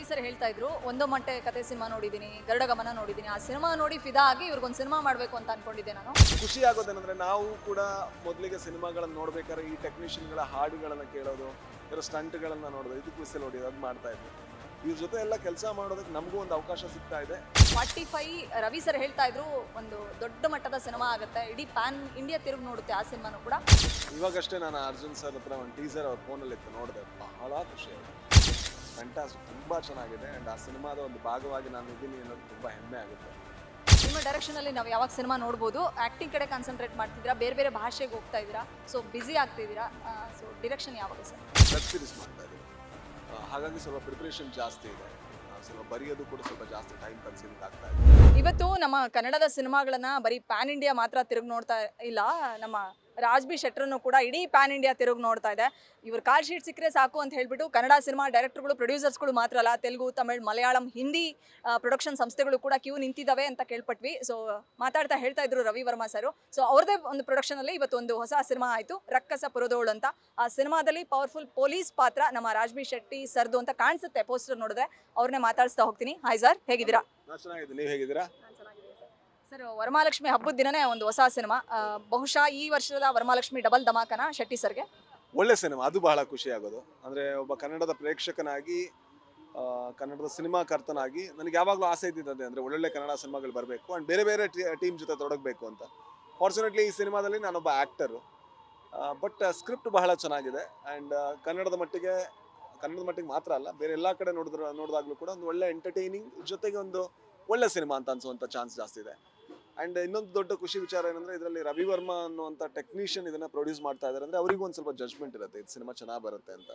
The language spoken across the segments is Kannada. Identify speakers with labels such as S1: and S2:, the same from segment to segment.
S1: ರವಿ ಸರ್ ಹೇಳ್ತಾ ಇದ್ರು ಒಂದು ಮಟ್ಟೆ ಕತೆ ಸಿನಿಮಾ ನೋಡಿದ್ದೀನಿ ಗರುಡ ಗಮನ ನೋಡಿದ್ದೀನಿ ಆ ಸಿನಿಮಾ ನೋಡಿ ಫಿದಾ ಆಗಿ ಇವ್ರಿಗೊಂದು ಸಿನಿಮಾ ಮಾಡಬೇಕು ಅಂತ ಅನ್ಕೊಂಡಿದ್ದೆ ನಾನು.
S2: ಖುಷಿ ಆಗೋದೇನಂದ್ರೆ ನಾವು ಕೂಡ ಮೊದಲಿಗೆ ಸಿನಿಮಾಗಳನ್ನ ನೋಡ್ಬೇಕಾದ್ರೆ ಈ ಟೆಕ್ನಿಷಿಯನ್ಗಳ ಹಾಡುಗಳನ್ನ ಕೇಳೋದು ಇರೋ ಸ್ಟಂಟ್ಗಳನ್ನು ನೋಡೋದು ಇದು ಖುಷಿ ಹೊಡಿಯೋದು ಅದು ಮಾಡ್ತಾ ಇದ್ವಿ. ಇವ್ರ ಜೊತೆ ಎಲ್ಲ ಕೆಲಸ ಮಾಡೋದಕ್ಕೆ ನಮಗೂ ಒಂದು ಅವಕಾಶ ಸಿಗ್ತಾ ಇದೆ.
S1: ಫಾರ್ಟಿ ಫೈ ರವಿ ಸರ್ ಹೇಳ್ತಾ ಇದ್ರು ಒಂದು ದೊಡ್ಡ ಮಟ್ಟದ ಸಿನಿಮಾ ಆಗುತ್ತೆ ಇಡೀ ಪ್ಯಾನ್ ಇಂಡಿಯಾ ತಿರುಗಿ ನೋಡುತ್ತೆ ಆ ಸಿನಿಮಾನು ಕೂಡ.
S2: ಇವಾಗಷ್ಟೇ ನಾನು ಅರ್ಜುನ್ ಸರ್ ಹತ್ರ ಒಂದು ಟೀಸರ್ ಅವ್ರ ಫೋನಲ್ಲಿ ಇತ್ತು ನೋಡಿದೆ ಬಹಳ ಖುಷಿ ಆಯಿತು. ಫ್ಯಾಂಟಾಸ್ಟಿಕ್ ತುಂಬ ಚೆನ್ನಾಗಿದೆ ಅಂಡ್ ಆ ಸಿನಿಮಾದ ಒಂದು ಭಾಗವಾಗಿ ನಾನು ಇದ್ದೀನಿ ಅನ್ನೋದು ತುಂಬ ಹೆಮ್ಮೆ ಆಗುತ್ತೆ.
S1: ನಿಮ್ಮ ಡೈರೆಕ್ಷನ್ ಅಲ್ಲಿ ನಾವು ಯಾವಾಗ ಸಿನಿಮಾ ನೋಡ್ಬೋದು ಆಕ್ಟಿಂಗ್ ಕಡೆ ಕಾನ್ಸಂಟ್ರೇಟ್ ಮಾಡ್ತಿದ್ದೀರಾ ಬೇರೆ ಬೇರೆ ಭಾಷೆಗೆ ಹೋಗ್ತಾ ಇದ್ದೀರಾ ಸೊ ಬ್ಯುಸಿ ಆಗ್ತಿದ್ದೀರಾ ಸೊ ಡಿರೆಕ್ಷನ್ ಯಾವಾಗ ಸರ್?
S2: ವೆಬ್ ಸೀರೀಸ್ ಮಾಡ್ತಾ ಇದ್ದೀವಿ. ಹಾಗಾಗಿ ಸ್ವಲ್ಪ ಪ್ರಿಪ್ರೇಷನ್ ಜಾಸ್ತಿ ಇದೆ. ಸ್ವಲ್ಪ ಬರೆಯೋದು ಕೂಡ ಸ್ವಲ್ಪ ಜಾಸ್ತಿ ಟೈಮ್ ಕನ್ಸ್ಯೂಮ್ ಆಗ್ತಾ ಇದೆ.
S1: ಇವತ್ತು ನಮ್ಮ ಕನ್ನಡದ ಸಿನಿಮಾಗಳನ್ನ ಬರೀ ಪ್ಯಾನ್ ಇಂಡಿಯಾ ಮಾತ್ರ ತಿರುಗಿ ನೋಡ್ತಾ ಇಲ್ಲ ನಮ್ಮ ರಾಜ್ ಬಿ ಶೆಟ್ರನ್ನು ಕೂಡ ಇಡೀ ಪ್ಯಾನ್ ಇಂಡಿಯಾ ತಿರುಗಿ ನೋಡ್ತಾ ಇದೆ. ಇವ್ರ ಕಾಲ್ ಶೀಟ್ ಸಿಕ್ಕರೆ ಸಾಕು ಅಂತ ಹೇಳ್ಬಿಟ್ಟು ಕನ್ನಡ ಸಿನಿಮಾ ಡೈರೆಕ್ಟರ್ಗಳು ಪ್ರೊಡ್ಯೂಸರ್ಸ್ಗಳು ಮಾತ್ರ ಅಲ್ಲ ತೆಲುಗು ತಮಿಳ್ ಮಲಯಾಳಂ ಹಿಂದಿ ಪ್ರೊಡಕ್ಷನ್ ಸಂಸ್ಥೆಗಳು ಕೂಡ ಕ್ಯೂ ನಿಂತಿದ್ದಾವೆ ಅಂತ ಕೇಳ್ಪಟ್ವಿ. ಸೊ ಮಾತಾಡ್ತಾ ಹೇಳ್ತಾ ಇದ್ರು ರವಿ ವರ್ಮಾ ಸರ್. ಸೊ ಅವ್ರದೇ ಒಂದು ಪ್ರೊಡಕ್ಷನ್ ಅಲ್ಲಿ ಇವತ್ತು ಒಂದು ಹೊಸ ಸಿನಿಮಾ ಆಯಿತು ರಕ್ಕಸ ಪುರದೋಳು ಅಂತ. ಆ ಸಿನಿಮಾದಲ್ಲಿ ಪವರ್ಫುಲ್ ಪೊಲೀಸ್ ಪಾತ್ರ ನಮ್ಮ ರಾಜ್ಬಿ ಶೆಟ್ಟಿ ಸರ್ದು ಅಂತ ಕಾಣಿಸುತ್ತೆ ಪೋಸ್ಟರ್ ನೋಡಿದ್ರೆ. ಅವ್ರನ್ನೇ ಮಾತಾಡಿಸ್ತಾ ಹೋಗ್ತೀನಿ. ಹಾಯ್ ಸರ್ ಹೇಗಿದ್ದೀರಾ?
S2: ನೀವು ಹೇಗಿದ್ದೀರಾ?
S1: ಸರ್, ವರಮಹಾಲಕ್ಷ್ಮಿ ಹಬ್ಬದ ದಿನನೇ ಒಂದು ಹೊಸ ಸಿನಿಮಾ. ಬಹುಶಃ ಈ ವರ್ಷದ ವರಮಹಾಲಕ್ಷ್ಮಿ ಡಬಲ್ ಧಮಾಕನ ಶೆಟ್ಟಿ ಸರ್ಗೆ?
S2: ಒಳ್ಳೆ ಸಿನಿಮಾ, ಅದು ಬಹಳ ಖುಷಿ ಆಗೋದು. ಅಂದರೆ ಒಬ್ಬ ಕನ್ನಡದ ಪ್ರೇಕ್ಷಕನಾಗಿ ಕನ್ನಡದ ಸಿನಿಮಾ ಕರ್ತನಾಗಿ ನನಗೆ ಯಾವಾಗಲೂ ಆಸೆ ಇದ್ದಿದ್ದೆ ಅಂದರೆ ಒಳ್ಳೊಳ್ಳೆ ಕನ್ನಡ ಸಿನಿಮಾಗಳು ಬರಬೇಕು ಆ್ಯಂಡ್ ಬೇರೆ ಬೇರೆ ಟೀಮ್ ಜೊತೆ ತೊಡಗಬೇಕು ಅಂತ. ಫಾರ್ಚುನೇಟ್ಲಿ ಈ ಸಿನಿಮಾದಲ್ಲಿ ನಾನೊಬ್ಬ ಆ್ಯಕ್ಟರು ಬಟ್ ಸ್ಕ್ರಿಪ್ಟ್ ಬಹಳ ಚೆನ್ನಾಗಿದೆ ಆ್ಯಂಡ್ ಕನ್ನಡದ ಮಟ್ಟಿಗೆ ಕನ್ನಡದ ಮಟ್ಟಿಗೆ ಮಾತ್ರ ಅಲ್ಲ, ಬೇರೆ ಎಲ್ಲ ಕಡೆ ನೋಡಿದ್ರು, ನೋಡಿದಾಗಲೂ ಕೂಡ ಒಂದು ಒಳ್ಳೆ ಎಂಟರ್ಟೈನಿಂಗ್ ಜೊತೆಗೆ ಒಂದು ಒಳ್ಳೆ ಸಿನಿಮಾ ಅಂತ ಅನಿಸುವಂಥ ಚಾನ್ಸ್ ಜಾಸ್ತಿ ಇದೆ. ಆ್ಯಂಡ್ ಇನ್ನೊಂದು ದೊಡ್ಡ ಖುಷಿ ವಿಚಾರ ಏನಂದ್ರೆ ಇದರಲ್ಲಿ ರವಿ ವರ್ಮಾ ಅನ್ನುವಂಥ ಟೆಕ್ನಿಷಿಯನ್ ಇದನ್ನ ಪ್ರೊಡ್ಯೂಸ್ ಮಾಡ್ತಾ ಇದ್ದಾರೆ. ಅಂದ್ರೆ ಅವರಿಗೂ ಒಂದು ಸ್ವಲ್ಪ ಜಜ್ಮೆಂಟ್ ಇರುತ್ತೆ, ಇದು ಸಿನಿಮಾ ಚೆನ್ನಾಗಿ ಬರುತ್ತೆ ಅಂತ.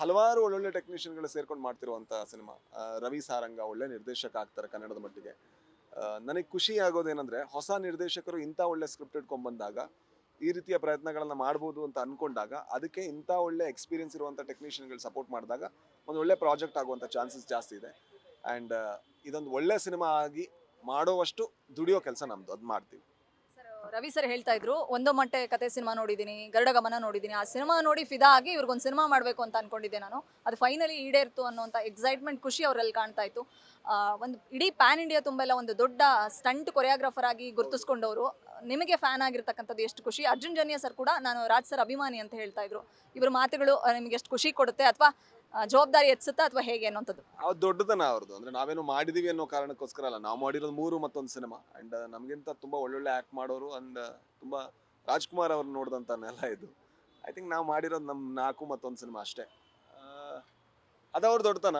S2: ಹಲವಾರು ಒಳ್ಳೊಳ್ಳೆ ಟೆಕ್ನಿಷಿಯನ್ಗಳು ಸೇರ್ಕೊಂಡು ಮಾಡ್ತಿರುವಂಥ ಸಿನಿಮಾ ರವಿ ಸಾರಂಗ ಒಳ್ಳೆ ನಿರ್ದೇಶಕ ಆಗ್ತಾರೆ ಕನ್ನಡದ ಮಟ್ಟಿಗೆ. ನನಗೆ ಖುಷಿ ಆಗೋದೇನೆಂದರೆ ಹೊಸ ನಿರ್ದೇಶಕರು ಇಂಥ ಒಳ್ಳೆ ಸ್ಕ್ರಿಪ್ಟ್ ಇಟ್ಕೊಂಡ್ ಬಂದಾಗ ಈ ರೀತಿಯ ಪ್ರಯತ್ನಗಳನ್ನು ಮಾಡ್ಬೋದು ಅಂತ ಅನ್ಕೊಂಡಾಗ ಅದಕ್ಕೆ ಇಂಥ ಒಳ್ಳೆ ಎಕ್ಸ್ಪೀರಿಯನ್ಸ್ ಇರುವಂಥ ಟೆಕ್ನಿಷಿಯನ್ಗಳು ಸಪೋರ್ಟ್ ಮಾಡಿದಾಗ ಒಂದು ಒಳ್ಳೆ ಪ್ರಾಜೆಕ್ಟ್ ಆಗುವಂಥ ಚಾನ್ಸಸ್ ಜಾಸ್ತಿ ಇದೆ. ಆ್ಯಂಡ್ ಇದೊಂದು ಒಳ್ಳೆ ಸಿನಿಮಾ ಆಗಿ ಮಾಡೋವಷ್ಟು ದುಡಿಯೋ ಕೆಲಸ ನಮ್ದು, ಅದು ಮಾಡ್ತೀವಿ.
S1: ರವಿ ಸರ್ ಹೇಳ್ತಾ ಇದ್ರು, ಒಂದೋ ಮಟ್ಟೆ ಕತೆ ಸಿನಿಮಾ ನೋಡಿದೀನಿ ಗರುಡ ಗಮನ ನೋಡಿದ್ದೀನಿ ಆ ಸಿನಿಮಾ ನೋಡಿ ಫಿದಾ ಆಗಿ ಇವ್ರಿಗೊಂದು ಸಿನಿಮಾ ಮಾಡಬೇಕು ಅಂತ ಅನ್ಕೊಂಡಿದ್ದೆ ನಾನು. ಅದು ಫೈನಲಿ ಈಡೇರ್ತು ಅನ್ನೋಂಥ ಎಕ್ಸೈಟ್ಮೆಂಟ್ ಖುಷಿ ಅವರಲ್ಲಿ ಕಾಣ್ತಾ ಇತ್ತು. ಒಂದು ಇಡೀ ಪ್ಯಾನ್ ಇಂಡಿಯಾ ತುಂಬೆಲ್ಲ ಒಂದು ದೊಡ್ಡ ಸ್ಟಂಟ್ ಕೊರಿಯೋಗ್ರಾಫರ್ ಆಗಿ ಗುರುತಿಸ್ಕೊಂಡವರು. ನಿಮಗೆ ಫ್ಯಾನ್ ಆಗಿರ್ತಕ್ಕಂಥದ್ದು ಎಷ್ಟು ಖುಷಿ? ಅರ್ಜುನ್ ಜನ್ಯ ಸರ್ ಕೂಡ ನಾನು ರಾಜ್ ಸರ್ ಅಭಿಮಾನಿ ಅಂತ ಹೇಳ್ತಾ ಇದ್ರು. ಇವ್ರ ಮಾತುಗಳು ನಿಮಗೆ ಎಷ್ಟು ಖುಷಿ ಕೊಡುತ್ತೆ? ಅಥವಾ ಜವಾಬ್ದಾರಿ ಎತ್ಸುತ್ತಾ ಅಥವಾ ಹೇಗೆ ಅನ್ನೋಂಥದ್ದು
S2: ಅವ್ರು ದೊಡ್ಡದನ ಅವ್ರದ್ದು ಅಂದ್ರೆ ನಾವೇನು ಮಾಡಿದೀವಿ ಅನ್ನೋ ಕಾರಣಕ್ಕೋಸ್ಕರ ಅಲ್ಲ. ನಾವು ಮಾಡಿರೋದು ಮೂರು ಮತ್ತೊಂದು ಸಿನಿಮಾ. ಅಂಡ್ ನಮಗಿಂತ ತುಂಬಾ ಒಳ್ಳೊಳ್ಳೆ ಆಕ್ಟ್ ಮಾಡೋರು ಅಂಡ್ ತುಂಬಾ ರಾಜ್ಕುಮಾರ್ ಅವ್ರು ನೋಡಿದಂತ ನೆಲ ಇದು. ಐ ಥಿಂಕ್ ನಾವು ಮಾಡಿರೋದು ನಮ್ಮ ನಾಲ್ಕು ಮತ್ತೊಂದು ಸಿನಿಮಾ ಅಷ್ಟೇ. ಅದವ್ರ ದೊಡ್ಡತನ.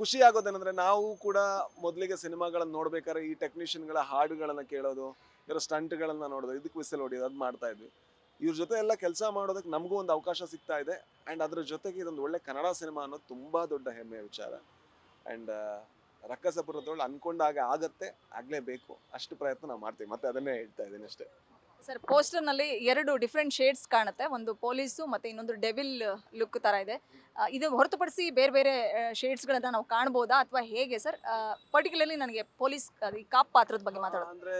S2: ಖುಷಿ ಆಗೋದೇನಂದ್ರೆ ನಾವು ಕೂಡ ಮೊದಲಿಗೆ ಸಿನಿಮಾಗಳನ್ನ ನೋಡ್ಬೇಕಾದ್ರೆ ಈ ಟೆಕ್ನಿಷಿಯನ್ಗಳ ಹಾಡುಗಳನ್ನ ಕೇಳೋದು ಇರೋ ಸ್ಟಂಟ್ಗಳನ್ನ ನೋಡೋದು ಇದಕ್ಕೆ ವಿಸಲ್ ಹೊಡಿಯೋದು, ಅದು ಮಾಡ್ತಾ ಇದ್ವಿ. ಇವ್ರ ಜೊತೆ ಎಲ್ಲ ಕೆಲಸ ಮಾಡೋದಕ್ಕೆ ನಮಗೂ ಒಂದು ಅವಕಾಶ ಸಿಗ್ತಾ ಇದೆ. ಆ್ಯಂಡ್ ಅದ್ರ ಜೊತೆಗೆ ಇದೊಂದು ಒಳ್ಳೆ ಕನ್ನಡ ಸಿನಿಮಾ ಅನ್ನೋದು ತುಂಬ ದೊಡ್ಡ ಹೆಮ್ಮೆಯ ವಿಚಾರ. ಆ್ಯಂಡ್ ರಕ್ಕಸಪುರದೊಳು ಅನ್ಕೊಂಡಾಗ ಆಗತ್ತೆ, ಆಗಲೇಬೇಕು. ಅಷ್ಟು ಪ್ರಯತ್ನ ನಾವು ಮಾಡ್ತೀವಿ. ಮತ್ತೆ ಅದನ್ನೇ ಹೇಳ್ತಾ ಇದ್ದೀನಿ ಅಷ್ಟೇ.
S1: ಸರ್ ಪೋಸ್ಟರ್ನಲ್ಲಿ ಎರಡು ಡಿಫ್ರೆಂಟ್ ಶೇಡ್ಸ್ ಕಾಣುತ್ತೆ. ಒಂದು ಪೊಲೀಸು ಮತ್ತೆ ಇನ್ನೊಂದು ಡೆವಿಲ್ ಲುಕ್ ತರ ಇದೆ. ಇದು ಹೊರತುಪಡಿಸಿ ಬೇರೆ ಬೇರೆ ಶೇಡ್ಸ್ ಗಳನ್ನ ನಾವು ಕಾಣಬಹುದಾ ಅಥವಾ ಹೇಗೆ ಸರ್? ಪರ್ಟಿಕ್ಯುಲರ್ಲಿ ನನಗೆ ಪೊಲೀಸ್ ಕಾಪ್ ಪಾತ್ರದ ಬಗ್ಗೆ ಮಾತಾಡೋದು.
S2: ಅಂದ್ರೆ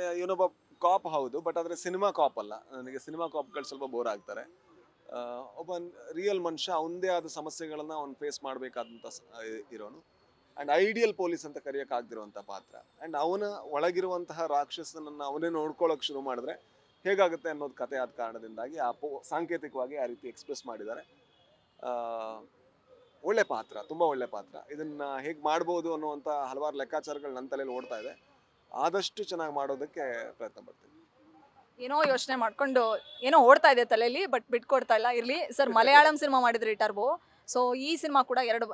S2: ಕಾಪ್ ಹೌದು ಬಟ್ ಆದ್ರೆ ಸಿನಿಮಾ ಕಾಪ್ ಅಲ್ಲ. ನನಗೆ ಸಿನಿಮಾ ಕಾಪ್ಗಳು ಸ್ವಲ್ಪ ಬೋರ್ ಆಗ್ತಾರೆ. ಆ, ಒಬ್ಬ ರಿಯಲ್ ಮನುಷ್ಯ ಅವಂದೇ ಆದ ಸಮಸ್ಯೆಗಳನ್ನ ಅವ್ನು ಫೇಸ್ ಮಾಡಬೇಕಾದಂತ ಇರೋನು. ಅಂಡ್ ಐಡಿಯಲ್ ಪೊಲೀಸ್ ಅಂತ ಕರೆಯಕ್ ಆಗ್ದಿರುವಂತ ಪಾತ್ರ. ಅಂಡ್ ಅವನ ಒಳಗಿರುವಂತಹ ರಾಕ್ಷಸನನ್ನ ಅವನೇ ನೋಡ್ಕೊಳ್ಳೋಕೆ ಶುರು ಮಾಡಿದ್ರೆ ಹೇಗಾಗುತ್ತೆ ಅನ್ನೋದು ಕತೆ ಆದ ಕಾರಣದಿಂದಾಗಿ ಆ ಪೋ, ಸಾಂಕೇತಿಕವಾಗಿ ಆ ರೀತಿ ಎಕ್ಸ್ಪ್ರೆಸ್ ಮಾಡಿದ್ದಾರೆ. ಒಳ್ಳೆ ಪಾತ್ರ, ತುಂಬ ಒಳ್ಳೆ ಪಾತ್ರ. ಇದನ್ನ ಹೇಗೆ ಮಾಡ್ಬೋದು ಅನ್ನುವಂಥ ಹಲವಾರು ಲೆಕ್ಕಾಚಾರಗಳು ನನ್ನ ತಲೆಯಲ್ಲಿ ಓಡ್ತಾ ಇದೆ. ಆದಷ್ಟು ಚೆನ್ನಾಗಿ ಮಾಡೋದಕ್ಕೆ ಪ್ರಯತ್ನ ಪಡ್ತೀನಿ.
S1: ಏನೋ ಯೋಚನೆ ಮಾಡ್ಕೊಂಡು ಏನೋ ಓಡ್ತಾ ಇದೆ ತಲೆಯಲ್ಲಿ, ಬಟ್ ಬಿಟ್ಕೊಡ್ತಾ ಇಲ್ಲ. ಇರಲಿ, ಸರ್, ಮಲಯಾಳಂ ಸಿನಿಮಾ ಮಾಡಿದ್ರಿ ಟರ್ಬೋ ಸೊ ಈ ಸಿನಿಮಾ ಕೂಡ ಎರಡು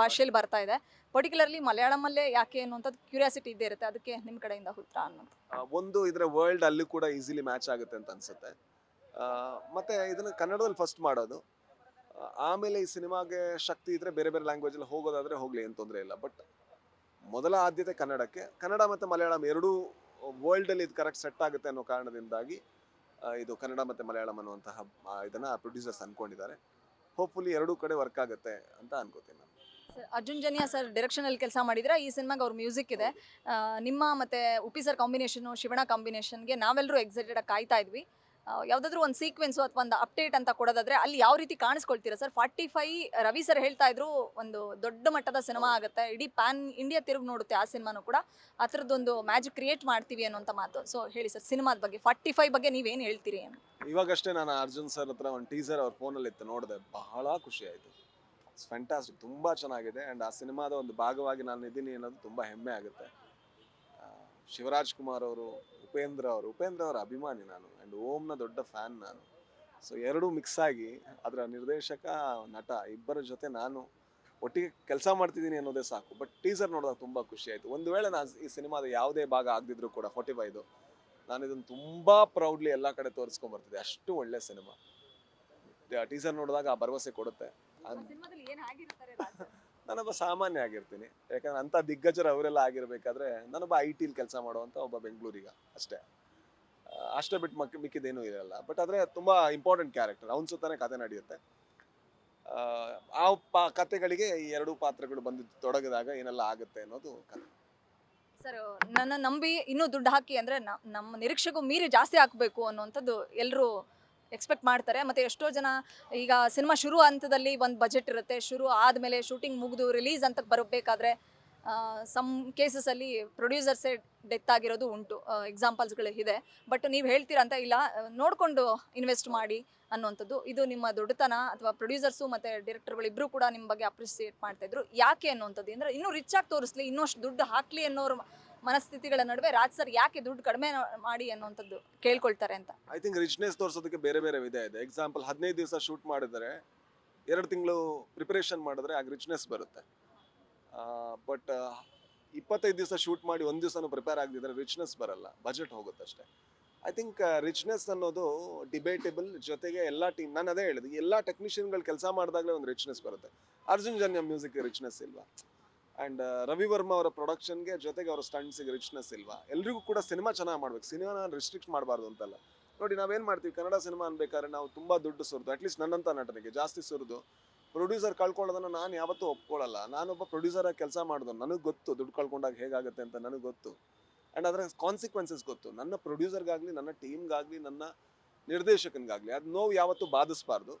S1: ಭಾಷೆಯಲ್ಲಿ ಬರ್ತಾ ಇದೆ. ಪರ್ಟಿಕ್ಯುಲರ್ಲಿ ಮಲಯಾಳಮಲ್ಲೇ ಯಾಕೆ ಅನ್ನುವಂಥದ್ದು ಕ್ಯೂರಿಯಾಸಿಟಿ ಇದ್ದೇ ಇರುತ್ತೆ. ಅದಕ್ಕೆ ನಿಮ್ಮ ಕಡೆಯಿಂದ ಉತ್ತರ ಅನ್ನೋದು.
S2: ಒಂದು ಇದರ ವರ್ಲ್ಡ್ ಅಲ್ಲೂ ಕೂಡ ಈಸಿಲಿ ಮ್ಯಾಚ್ ಆಗುತ್ತೆ ಅಂತ ಅನ್ಸುತ್ತೆ. ಮತ್ತೆ ಇದನ್ನ ಕನ್ನಡದಲ್ಲಿ ಫಸ್ಟ್ ಮಾಡೋದು. ಆಮೇಲೆ ಈ ಸಿನಿಮಾಗೆ ಶಕ್ತಿ ಇದ್ರೆ ಬೇರೆ ಬೇರೆ ಲ್ಯಾಂಗ್ವೇಜ್ ಅಲ್ಲಿ ಹೋಗೋದಾದ್ರೆ ಹೋಗ್ಲಿ, ಏನು ತೊಂದರೆ ಇಲ್ಲ. ಬಟ್ ಮೊದಲ ಆದ್ಯತೆ ಕನ್ನಡಕ್ಕೆ. ಕನ್ನಡ ಮತ್ತು ಮಲಯಾಳಂ ಎರಡೂ ವರ್ಲ್ಡ್ ಅಲ್ಲಿ ಇದು ಕರೆಕ್ಟ್ ಸೆಟ್ ಆಗುತ್ತೆ ಅನ್ನೋ ಕಾರಣದಿಂದಾಗಿ ಇದು ಕನ್ನಡ ಮತ್ತು ಮಲಯಾಳಂ ಅನ್ನುವಂತಹ ಇದನ್ನು ಪ್ರೊಡ್ಯೂಸರ್ಸ್ ಅನ್ಕೊಂಡಿದ್ದಾರೆ ಹೋಪ್ಫುಲಿ ಎರಡೂ ಕಡೆ ವರ್ಕ್ ಆಗುತ್ತೆ ಅಂತ ಅನ್ಕೋತೀನಿ ನಾನು.
S1: ಸರ್ ಅರ್ಜುನ್ ಜನಿಯಾ ಸರ್ ಡೈರೆಕ್ಷನಲ್ಲಿ ಕೆಲಸ ಮಾಡಿದ್ರೆ? ಈ ಸಿನಿಮಾಗೆ ಅವ್ರ ಮ್ಯೂಸಿಕ್ ಇದೆ. ನಿಮ್ಮ ಮತ್ತೆ ಉಪಿ ಸರ್ ಕಾಂಬಿನೇಷನ್ ಶಿವಣ ಕಾಂಬಿನೇಷನ್ಗೆ ನಾವೆಲ್ಲರೂ ಎಕ್ಸೈಟೆಡ್ ಆಗಿ ಕಾಯ್ತಾ ಇದ್ವಿ. ಯಾವುದಾದ್ರೂ ಒಂದು ಸೀಕ್ವೆನ್ಸ್ ಅಥವಾ ಒಂದು ಅಪ್ಡೇಟ್ ಅಂತ ಕೊಡೋದಾದ್ರೆ ಅಲ್ಲಿ ಯಾವ ರೀತಿ ಕಾಣಿಸ್ಕೊಳ್ತೀರಾ sir? Forty five Ravi sir ಹೇಳ್ತಾ ಇದ್ರು ಒಂದು ದೊಡ್ಡ ಮಟ್ಟದ ಸಿನಿಮಾ ಆಗುತ್ತೆ. ಇಡೀ ಪ್ಯಾನ್ ಇಂಡಿಯಾ ತಿರುಗಿ ನೋಡುತ್ತೆ ಆ ಸಿನಿಮಾನು ಕೂಡ. ಆ ಥರದ್ದೊಂದು ಮ್ಯಾಜಿಕ್ ಕ್ರಿಯೇಟ್ ಮಾಡ್ತೀವಿ ಅನ್ನೋಂಥ ಮಾತು. ಸೊ ಹೇಳಿ ಸರ್ ಸಿನಿಮಾದ ಬಗ್ಗೆ ಫಾರ್ಟಿ ಫೈ ಬಗ್ಗೆ ನೀವೇನು ಹೇಳ್ತೀರಿ
S2: ಇವಾಗಷ್ಟೇ ನಾನು ಅರ್ಜುನ್ ಸರ್ ಹತ್ರ ಒಂದು ಟೀಸರ್ ಅವ್ರ ಫೋನಲ್ಲಿ ಇತ್ತು ನೋಡಿದೆ. ಬಹಳ ಖುಷಿ ಆಯಿತು. ಫ್ಯಾಂಟಾಸ್ಟಿಕ್ ತುಂಬ ಚೆನ್ನಾಗಿದೆ. ಆ್ಯಂಡ್ ಆ ಸಿನಿಮಾದ ಒಂದು ಭಾಗವಾಗಿ ನಾನು ಇದ್ದೀನಿ ಅನ್ನೋದು ತುಂಬ ಹೆಮ್ಮೆ ಆಗುತ್ತೆ. ಶಿವರಾಜ್ ಕುಮಾರ್ ಅವರು ಉಪೇಂದ್ರ ಅವರು. ಉಪೇಂದ್ರ ಅವರ ಅಭಿಮಾನಿ ನಾನು ಆ್ಯಂಡ್ ಓಮ್ನ ದೊಡ್ಡ ಫ್ಯಾನ್ ನಾನು. ಸೊ ಎರಡೂ ಮಿಕ್ಸ್ ಆಗಿ ಅದರ ನಿರ್ದೇಶಕ, ನಟ ಇಬ್ಬರ ಜೊತೆ ನಾನು ಒಟ್ಟಿಗೆ ಕೆಲಸ ಮಾಡ್ತಿದ್ದೀನಿ ಅನ್ನೋದೇ ಸಾಕು. ಬಟ್ ಟೀಸರ್ ನೋಡಿದಾಗ ತುಂಬ ಖುಷಿ ಆಯಿತು. ಒಂದು ವೇಳೆ ನಾನು ಈ ಸಿನಿಮಾದ ಯಾವುದೇ ಭಾಗ ಆಗದಿದ್ರು ಕೂಡ ಫೋರ್ಟಿ ಫೈದು ನಾನು ಇದನ್ನು ತುಂಬ ಪ್ರೌಡ್ಲಿ ಎಲ್ಲ ಕಡೆ ತೋರಿಸ್ಕೊಂಬರ್ತಿದ್ದೆ ಅಷ್ಟು ಒಳ್ಳೆ ಸಿನಿಮಾ. ಟೀಸರ್ ನೋಡಿದಾಗ ಆ ಭರವಸೆ ಕೊಡುತ್ತೆ. ನಾನೊಬ್ಬ ಸಾಮಾನ್ಯ ಆಗಿರ್ತೀನಿ. ಯಾಕಂದ್ರೆ ಅಂಥ ದಿಗ್ಗಜರು ಅವರೆಲ್ಲ ಆಗಿರ್ಬೇಕಾದ್ರೆ ನಾನೊಬ್ಬ ಐ ಟಿಲಿ ಕೆಲಸ ಮಾಡುವಂಥ ಒಬ್ಬ ಬೆಂಗಳೂರಿಗ ಅಷ್ಟೇ. ಅಷ್ಟೇ ಬಿಟ್ಟು ಮಕ್ ಮಿಕ್ಕಿದೇನೂ ಇರಲ್ಲ. ಬಟ್ ಆದರೆ ತುಂಬ ಇಂಪಾರ್ಟೆಂಟ್ ಕ್ಯಾರೆಕ್ಟರ್ ಅವನ ಸುತ್ತಾನೆ ಕತೆ ನಡೆಯುತ್ತೆ. ಆ, ಆ ಪಾ ಕತೆಗಳಿಗೆ ಈ ಎರಡೂ ಪಾತ್ರಗಳು ಬಂದು ತೊಡಗಿದಾಗ ಏನೆಲ್ಲ ಆಗುತ್ತೆ ಅನ್ನೋದು ಕತೆ.
S1: ಸರ್ ನನ್ನ ನಂಬಿ ಇನ್ನೂ ದುಡ್ಡು ಹಾಕಿ ಅಂದರೆ ನಮ್ಮ ನಿರೀಕ್ಷೆಗೂ ಮೀರಿ ಜಾಸ್ತಿ ಹಾಕಬೇಕು ಅನ್ನುವಂಥದ್ದು ಎಲ್ಲರೂ ಎಕ್ಸ್ಪೆಕ್ಟ್ ಮಾಡ್ತಾರೆ. ಮತ್ತು ಎಷ್ಟೋ ಜನ ಈಗ ಸಿನಿಮಾ ಶುರು ಹಂತದಲ್ಲಿ ಒಂದು ಬಜೆಟ್ ಇರುತ್ತೆ. ಶುರು ಆದಮೇಲೆ ಶೂಟಿಂಗ್ ಮುಗಿದು ರಿಲೀಸ್ ಅಂತ ಬರಬೇಕಾದ್ರೆ ಸಮ್ ಕೇಸಸಲ್ಲಿ ಪ್ರೊಡ್ಯೂಸರ್ಸೇ ಡೆತ್ ಆಗಿರೋದು ಉಂಟು. ಎಕ್ಸಾಂಪಲ್ಸ್ಗಳು ಇದೆ. ಬಟ್ ನೀವು ಹೇಳ್ತೀರಾ ಅಂತ ಇಲ್ಲ. ನೋಡಿಕೊಂಡು ಇನ್ವೆಸ್ಟ್ ಮಾಡಿ ಅನ್ನುವಂಥದ್ದು. ಇದು ನಿಮ್ಮ ದೊಡ್ಡತನ ಅಥವಾ ಪ್ರೊಡ್ಯೂಸರ್ಸು ಮತ್ತು ಡೈರೆಕ್ಟರ್ಗಳು ಇಬ್ಬರು ಕೂಡ ನಿಮ್ಮ ಬಗ್ಗೆ ಅಪ್ರಿಸಿಯೇಟ್ ಮಾಡ್ತಾ ಇದ್ರು. ಯಾಕೆ ಅನ್ನುವಂಥದ್ದು? ಅಂದರೆ ಇನ್ನೂ ರಿಚ್ ಆಗಿ ತೋರಿಸ್ಲಿ, ಇನ್ನೂ ಅಷ್ಟು ದುಡ್ಡು ಹಾಕಲಿ ಅನ್ನೋರ ಮನಸ್ಥಿತಿಗಳ ನಡುವೆ ರಾಜ್ ಸರ್ ಯಾಕೆ ದುಡ್ಡು ಕಡಿಮೆ ಮಾಡಿ ಅನ್ನುವಂಥದ್ದು ಕೇಳ್ಕೊಳ್ತಾರೆ ಅಂತ.
S2: ಐ ಥಿಂಕ್ ರಿಚ್ನೆಸ್ ತೋರಿಸೋದಕ್ಕೆ ಬೇರೆ ಬೇರೆ ವಿಧ ಇದೆ. ಎಕ್ಸಾಂಪಲ್ ಹದಿನೈದು ದಿವಸ ಶೂಟ್ ಮಾಡಿದರೆ, ಎರಡು ತಿಂಗಳು ಪ್ರಿಪರೇಷನ್ ಮಾಡಿದ್ರೆ ಆಗ ರಿಚ್ನೆಸ್ ಬರುತ್ತೆ. ಬಟ್ ಇಪ್ಪತ್ತೈದು ದಿವಸ ಶೂಟ್ ಮಾಡಿ ಒಂದು ದಿವಸನೂ ಪ್ರಿಪೇರ್ ಆಗದಿದ್ರೆ ರಿಚ್ನೆಸ್ ಬರಲ್ಲ. ಬಜೆಟ್ ಹೋಗುತ್ತೆ ಅಷ್ಟೇ. ಐ ಥಿಂಕ್ ರಿಚ್ನೆಸ್ ಅನ್ನೋದು ಡಿಬೇಟೇಬಲ್ ಜೊತೆಗೆ ಎಲ್ಲ ಟೀಮ್ ನಾನು ಅದೇ ಹೇಳಿದೆ ಎಲ್ಲ ಟೆಕ್ನಿಷಿಯನ್ಗಳು ಕೆಲಸ ಮಾಡಿದಾಗಲೇ ಒಂದು ರಿಚ್ನೆಸ್ ಬರುತ್ತೆ. ಅರ್ಜುನ್ ಜನ್ಯ ಮ್ಯೂಸಿಕ್ ರಿಚ್ನೆಸ್ ಇಲ್ವಾ? ಆ್ಯಂಡ್ ರವಿ ವರ್ಮ ಅವರ ಪ್ರೊಡಕ್ಷನ್ಗೆ ಜೊತೆಗೆ ಅವರ ಸ್ಟಂಟ್ಸಿಗೆ ರಿಚ್ನೆಸ್ ಇಲ್ವಾ? ಎಲ್ರಿಗೂ ಕೂಡ ಸಿನಿಮಾ ಚೆನ್ನಾಗಿ ಮಾಡ್ಬೇಕು. ಸಿನಿಮಾನ ರಿಸ್ಟ್ರಿಕ್ಟ್ ಮಾಡಬಾರ್ದು ಅಂತಲ್ಲ. ನೋಡಿ, ನಾವೇನು ಮಾಡ್ತೀವಿ? ಕನ್ನಡ ಸಿನಿಮಾ ಅನ್ಬೇಕಾದ್ರೆ ನಾವು ತುಂಬ ದುಡ್ಡು ಸುರಿದು ಅಟ್ಲೀಸ್ಟ್ ನನ್ನಂಥ ನಟನಿಗೆ ಜಾಸ್ತಿ ಸುರಿದು ಪ್ರೊಡ್ಯೂಸರ್ ಕಳ್ಕೊಳ್ಳೋದನ್ನು ನಾನು ಯಾವತ್ತೂ ಒಪ್ಕೊಳ್ಳಲ್ಲ. ನಾನೊಬ್ಬ ಪ್ರೊಡ್ಯೂಸರಾಗಿ ಕೆಲಸ ಮಾಡಿದ್ರು ನನಗೆ ಗೊತ್ತು ದುಡ್ಡು ಕಳ್ಕೊಂಡಾಗ ಹೇಗಾಗುತ್ತೆ ಅಂತ ನನಗೆ ಗೊತ್ತು. ಆ್ಯಂಡ್ ಅದರ ಕಾನ್ಸಿಕ್ವೆನ್ಸಸ್ ಗೊತ್ತು. ನನ್ನ ಪ್ರೊಡ್ಯೂಸರ್ಗಾಗಲಿ ನನ್ನ ಟೀಮ್ಗಾಗಲಿ ನನ್ನ ನಿರ್ದೇಶಕನಿಗಾಗಲಿ, ಅದು ನೋವು ಯಾವತ್ತೂ ಬಾಧಿಸಬಾರ್ದು.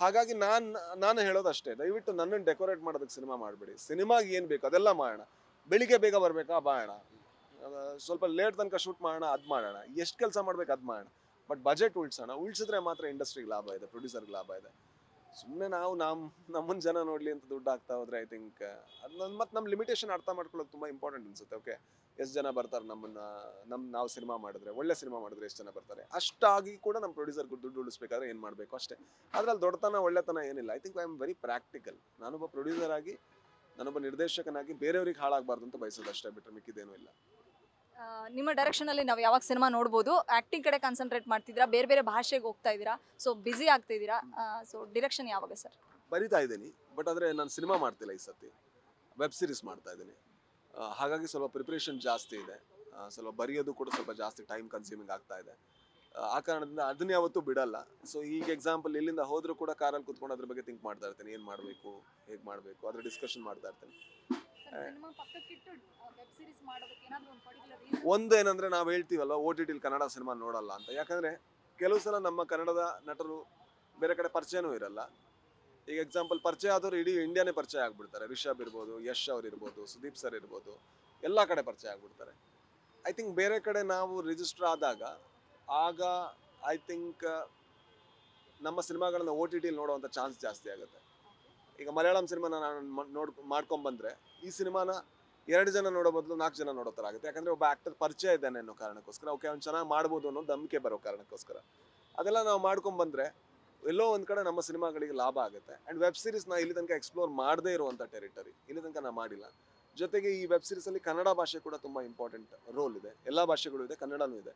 S2: ಹಾಗಾಗಿ ನಾನು ನಾನು ಹೇಳೋದಷ್ಟೇ, ದಯವಿಟ್ಟು ನನ್ನನ್ನು ಡೆಕೋರೇಟ್ ಮಾಡೋದಕ್ಕೆ ಸಿನಿಮಾ ಮಾಡಬೇಡಿ. ಸಿನಿಮಾಗೆ ಏನು ಬೇಕು ಅದೆಲ್ಲ ಮಾಡೋಣ. ಬೆಳಿಗ್ಗೆ ಬೇಗ ಬರಬೇಕಾ? ಬಾಣ ಸ್ವಲ್ಪ ಲೇಟ್ ತನಕ ಶೂಟ್ ಮಾಡೋಣ, ಅದು ಮಾಡೋಣ. ಎಷ್ಟು ಕೆಲಸ ಮಾಡ್ಬೇಕು ಅದು ಮಾಡೋಣ. ಬಟ್ ಬಜೆಟ್ ಉಳಿಸೋಣ. ಉಳಿಸಿದ್ರೆ ಮಾತ್ರ ಇಂಡಸ್ಟ್ರಿಗೆ ಲಾಭ ಇದೆ ಪ್ರೊಡ್ಯೂಸರ್ಗೆ ಲಾಭ ಇದೆ. ಸುಮ್ಮನೆ ನಾವು ನಮ್ಮ ನಮ್ಮನ್ನ ಜನ ನೋಡಲಿ ಅಂತ ದುಡ್ಡು ಆಗ್ತಾ ಹೋದ್ರೆ ಐ ಥಿಂಕ್ ಅದು ಮತ್ತೆ ನಮ್ಮ ಲಿಮಿಟೇಷನ್ ಅರ್ಥ ಮಾಡ್ಕೊಳ್ಳೋದು ತುಂಬ ಇಂಪಾರ್ಟೆಂಟ್ ಅನ್ಸುತ್ತೆ ಓಕೆ ಎಷ್ಟು ಜನ ಬರ್ತಾರೆ ನಮ್ಮನ್ನ ನಮ್ಮ ನಾವು ಸಿನಿಮಾ ಮಾಡಿದ್ರೆ, ಒಳ್ಳೆ ಸಿನಿಮಾ ಮಾಡಿದ್ರೆ ಎಷ್ಟು ಜನ ಬರ್ತಾರೆ? ಅಷ್ಟಾಗಿ ಕೂಡ ನಮ್ಮ ಪ್ರೊಡ್ಯೂಸರ್ಗೆ ದುಡ್ಡು ಉಳಿಸ್ಬೇಕಾದ್ರೆ ಏನು ಮಾಡಬೇಕು ಅಷ್ಟೇ. ಅದ್ರಲ್ಲಿ ದೊಡ್ಡತನ, ಒಳ್ಳೆತನ ಏನಿಲ್ಲ. I think I am very practical ನಾನೊಬ್ಬ ಪ್ರೊಡ್ಯೂಸರ್ ಆಗಿ, ನಾನೊಬ್ಬ ನಿರ್ದೇಶಕನಾಗಿ ಬೇರೆಯವ್ರಿಗೆ ಹಾಳಾಗಬಾರ್ದು ಅಂತ ಬಯಸೋದು ಅಷ್ಟೇ ಬಿಟ್ಟರೆ ಮಿಕ್ಕಿದೇನೂ ಇಲ್ಲ.
S1: ನಿಮ್ಮ ಡೈರೆಕ್ಷನಲ್ಲಿ ನಾವು ಯಾವಾಗ ಸಿನಿಮಾ ನೋಡ್ಬೋದು ಆ್ಯಕ್ಟಿಂಗ್ ಕಡೆ ಕಾನ್ಸಂಟ್ರೇಟ್ ಮಾಡ್ತಿದ್ದೀರಾ ಬೇರೆ ಬೇರೆ ಭಾಷೆಗೆ ಹೋಗ್ತಾ ಇದ್ದೀರಾ ಸೊ ಬ್ಯುಸಿ ಆಗ್ತಿದ್ದೀರಾ ಸೊ ಡಿರೆಕ್ಷನ್ ಯಾವಾಗ ಸರ್
S2: ಬರಿತಾ ಇದ್ದೀನಿ ಬಟ್ ಆದರೆ ನಾನು ಸಿನಿಮಾ ಮಾಡ್ತಿಲ್ಲ ಈ ಸತಿ ವೆಬ್ ಸೀರೀಸ್ ಮಾಡ್ತಾ ಇದ್ದೀನಿ. ಹಾಗಾಗಿ ಸ್ವಲ್ಪ ಪ್ರಿಪ್ರೇಷನ್ ಜಾಸ್ತಿ ಇದೆ. ಸ್ವಲ್ಪ ಬರೆಯೋದು ಕೂಡ ಸ್ವಲ್ಪ ಜಾಸ್ತಿ ಟೈಮ್ ಕನ್ಸ್ಯೂಮಿಂಗ್ ಆಗ್ತಾ ಇದೆ. ಆ, ಆ ಕಾರಣದಿಂದ ಅದನ್ನ ಯಾವತ್ತೂ ಬಿಡಲ್ಲ. ಸೊ ಈಗ ಎಕ್ಸಾಂಪಲ್ ಇಲ್ಲಿಂದ ಹೋದರೂ ಕೂಡ ಕಾರಲ್ಲಿ ಕುತ್ಕೊಂಡು ಅದ್ರ ಬಗ್ಗೆ ಥಿಂಕ್ ಮಾಡ್ತಾ ಇರ್ತೀನಿ. ಏನು ಮಾಡಬೇಕು ಹೇಗೆ ಮಾಡಬೇಕು ಅದ್ರ ಡಿಸ್ಕಷನ್ ಮಾಡ್ತಾ ಇರ್ತೀನಿ.
S1: ಒಂದು
S2: ಏನಂದ್ರೆ ನಾವು ಹೇಳ್ತೀವಲ್ಲ ಓ ಟಿ ಟಿಲಿ ಕನ್ನಡ ಸಿನಿಮಾ ನೋಡಲ್ಲ ಅಂತ. ಯಾಕಂದ್ರೆ ಕೆಲವು ಸಲ ನಮ್ಮ ಕನ್ನಡದ ನಟರು ಬೇರೆ ಕಡೆ ಪರಿಚಯನೂ ಇರಲ್ಲ. ಈಗ ಎಕ್ಸಾಂಪಲ್ ಪರಿಚಯ ಆದವರು ಇಡೀ ಇಂಡಿಯಾನೇ ಪರಿಚಯ ಆಗ್ಬಿಡ್ತಾರೆ. ರಿಷಬ್ ಇರ್ಬೋದು ಯಶ್ ಅವ್ರು ಇರ್ಬೋದು ಸುದೀಪ್ ಸರ್ ಇರ್ಬೋದು ಎಲ್ಲ ಕಡೆ ಪರಿಚಯ ಆಗ್ಬಿಡ್ತಾರೆ. ಐ ಥಿಂಕ್ ಬೇರೆ ಕಡೆ ನಾವು ರಿಜಿಸ್ಟರ್ ಆದಾಗ ಆಗ ಐ ಥಿಂಕ್ ನಮ್ಮ ಸಿನಿಮಾಗಳನ್ನ ಓ ಟಿ ಟಿಲಿ ನೋಡುವಂಥ ಚಾನ್ಸ್ ಜಾಸ್ತಿ ಆಗುತ್ತೆ. ಈಗ ಮಲಯಾಳಂ ಸಿನಿಮಾನ ನಾನು ನೋಡ್ ನೋಡ್, ಮಾಡ್ಕೊಂಬಂದ್ರೆ ಈ ಸಿನಿಮಾನ ಎರಡು ಜನ ನೋಡೋ ಬದಲು ನಾಲ್ಕು ಜನ ನೋಡೋ ಥರ ಆಗುತ್ತೆ. ಯಾಕಂದ್ರೆ ಒಬ್ಬ ಆಕ್ಟರ್ ಪರಿಚಯ ಇದ್ದಾನೆ ಅನ್ನೋ ಕಾರಣಕ್ಕೋಸ್ಕರ, ಓಕೆ, ಅವ್ನು ಚೆನ್ನಾಗಿ ಮಾಡ್ಬೋದು ಅನ್ನೋ ನಂಬಿಕೆ ಬರೋ ಕಾರಣಕ್ಕೋಸ್ಕರ. ಅದೆಲ್ಲ ನಾವು ಮಾಡ್ಕೊಂಬಂದ್ರೆ ಎಲ್ಲೋ ಒಂದು ಕಡೆ ನಮ್ಮ ಸಿನಿಮಾಗಳಿಗೆ ಲಾಭ ಆಗುತ್ತೆ. ಆ್ಯಂಡ್ ವೆಬ್ ಸೀರೀಸ್ ನಾ ಇಲ್ಲಿ ತನಕ ಎಕ್ಸ್ಪ್ಲೋರ್ ಮಾಡದೇ ಇರುವಂಥ ಟೆರಿಟರಿ ಇಲ್ಲಿ ತನಕ ನಾ ಮಾಡಿಲ್ಲ. ಜೊತೆಗೆ ಈ ವೆಬ್ ಸೀರೀಸಲ್ಲಿ ಕನ್ನಡ ಭಾಷೆ ಕೂಡ ತುಂಬ ಇಂಪಾರ್ಟೆಂಟ್ ರೋಲ್ ಇದೆ. ಎಲ್ಲ ಭಾಷೆಗಳು ಇದೆ, ಕನ್ನಡನೂ ಇದೆ.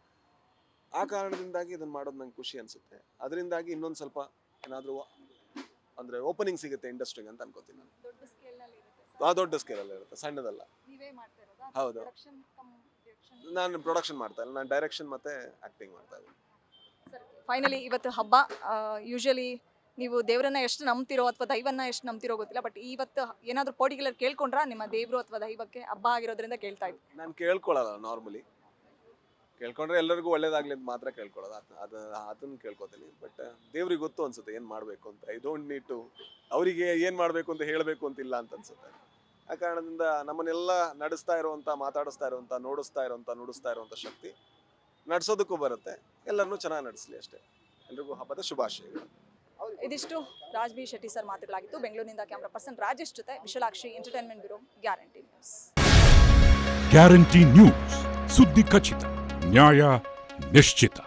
S2: ಆ ಕಾರಣದಿಂದಾಗಿ ಇದನ್ನು ಮಾಡೋದು ನಂಗೆ ಖುಷಿ ಅನಿಸುತ್ತೆ. ಅದರಿಂದಾಗಿ ಇನ್ನೊಂದು ಸ್ವಲ್ಪ ಏನಾದರೂ ಅಂದರೆ ಓಪನಿಂಗ್ ಸಿಗುತ್ತೆ ಇಂಡಸ್ಟ್ರಿಗೆ ಅಂತ ಅನ್ಕೋತೀನಿ ನಾನು. ಆ ದೊಡ್ಡ ಸ್ಕೇಲಲ್ಲಿ ಇರುತ್ತೆ ಸಣ್ಣದಲ್ಲ. ಹೌದು. ನಾನು ಪ್ರೊಡಕ್ಷನ್ ಮಾಡ್ತಾ ಇಲ್ಲ ನಾನು ಡೈರೆಕ್ಷನ್ ಮತ್ತೆ ಆ್ಯಕ್ಟಿಂಗ್ ಮಾಡ್ತಾ ಇದ್ದೀನಿ.
S1: ಫೈನಲಿ ಇವತ್ತು ಹಬ್ಬ ಯೂಶಲಿ ನೀವು ದೇವರನ್ನ ಎಷ್ಟು ನಂಬ್ತಿರೋ ಅಥವಾ ದೈವನ್ನ ಎಷ್ಟು ನಂಬ್ತಿರೋ ಗೊತ್ತಿಲ್ಲ ಬಟ್ ಇವತ್ತು ಏನಾದ್ರೂ ಪರ್ಟಿಕ್ಯುಲರ್ ಕೇಳ್ಕೊಂಡ್ರಾ? ನಿಮ್ಮ ದೇವರು ಅಥವಾ ದೈವಕ್ಕೆ ಹಬ್ಬ ಆಗಿರೋದ್ರಿಂದ ಕೇಳ್ತಾ ಇದ್ದೀನಿ
S2: ನಾನು ಕೇಳ್ಕೊಳ್ಳಲ್ಲ ನಾರ್ಮಲಿ ಕೇಳ್ಕೊಂಡ್ರೆ ಎಲ್ಲರಿಗೂ ಒಳ್ಳೇದಾಗ್ಲಿ ಅಂತ ಮಾತ್ರ ಕೇಳ್ಕೊಳ್ಳೋದು. ಅದ್- ಅದು ಅದನ್ನ ಕೇಳ್ಕೊತೀನಿ. ಬಟ್ ದೇವ್ರಿಗೆ ಗೊತ್ತು ಅನ್ಸುತ್ತೆ ಏನು ಮಾಡಬೇಕು ಅಂತ. ಐ ಡೋಂಟ್ ನೀಡ್ ಟು ಅವರಿಗೆ ಏನು ಮಾಡಬೇಕು ಅಂತ ಹೇಳಬೇಕು ಅಂತಿಲ್ಲ ಅಂತ ಅನ್ಸುತ್ತೆ. ಆ ಕಾರಣದಿಂದ ನಮ್ಮನ್ನೆಲ್ಲ ನಡೆಸ್ತಾ ಇರುವಂಥ ಮಾತಾಡಿಸ್ತಾ ಇರುವಂಥ ನೋಡಿಸ್ತಾ ಇರುವಂಥ ನುಡಿಸ್ತಾ ಇರುವಂಥ ಶಕ್ತಿ ನಡೆಸೋದಕ್ಕೂ ಬರುತ್ತೆ. ಎಲ್ಲರನ್ನೂ ಚೆನ್ನಾಗಿ ನಡೆಸಲಿ ಅಷ್ಟೇ. ಎಲ್ರಿಗೂ ಹಬ್ಬದ ಶುಭಾಶಯಗಳು.
S1: ಇದಿಷ್ಟು ರಾಜ್ ಬಿ ಶೆಟ್ಟಿ ಸರ್ ಮಾತುಗಳಾಗಿತ್ತು ಬೆಂಗಳೂರಿನಿಂದ ಕ್ಯಾಮ್ರಾ ಪರ್ಸನ್ ರಾಜೇಶ್ ಜೊತೆ Vishalakshi entertainment bureau guarantee news.
S3: Guarantee news. ಸುದ್ದಿ ಖಚಿತ. Няя Нешчита.